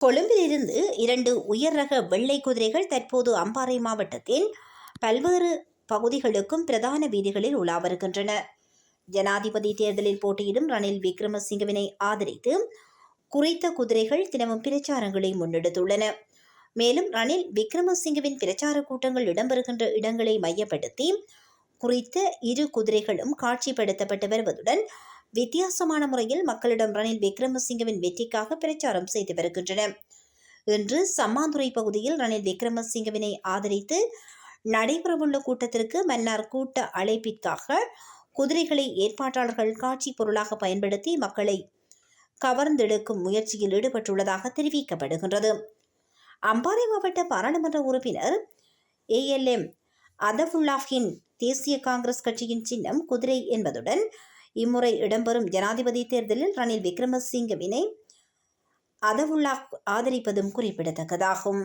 கொழும்பிலிருந்து இரண்டு உயர் ரக வெள்ளை குதிரைகள் தற்போது அம்பாறை மாவட்டத்தின் பல்வேறு பகுதிகளுக்கும் பிரதான வீதிகளில் உலா வருகின்றன ஜனாதிபதி தேர்தலில் போட்டியிடும் ரணில் விக்ரமசிங்கவினை ஆதரித்து குறித்த குதிரைகள் தினமும் பிரச்சாரங்களை முன்னெடுத்துள்ளன. மேலும் ரணில் விக்ரமசிங்கவின் பிரச்சார கூட்டங்கள் இடம்பெறுகின்ற இடங்களை மையப்படுத்தி குறித்த இரு குதிரைகளும் காட்சிப்படுத்தப்பட்டு வருவதுடன் வித்தியாசமான முறையில் மக்களிடம் ரணில் விக்ரமசிங்கவின் வெற்றிக்காக பிரச்சாரம் செய்து வருகின்றன இன்று சம்மாந்துறை பகுதியில் ரணில் விக்ரமசிங்கவினை ஆதரித்து நடைபெறவுள்ள கூட்டத்திற்கு மன்னார் கூட்ட அழைப்பிற்காக குதிரைகளை ஏற்பாட்டாளர்கள் காட்சி பொருளாக பயன்படுத்தி மக்களை கவர்ந்தெடுக்கும் முயற்சியில் ஈடுபட்டுள்ளதாக தெரிவிக்கப்படுகின்றது. அம்பாறை மாவட்ட பாராளுமன்ற உறுப்பினர் ஏஎல்எம் அதபுல்லாஹின் தேசிய காங்கிரஸ் கட்சியின் சின்னம் குதிரை என்பதுடன் இம்முறை இடம்பெறும் ஜனாதிபதி தேர்தலில் ரணில் விக்ரமசிங்கவினை அதவுல்லா ஆதரிப்பதும் குறிப்பிடத்தக்கதாகும்.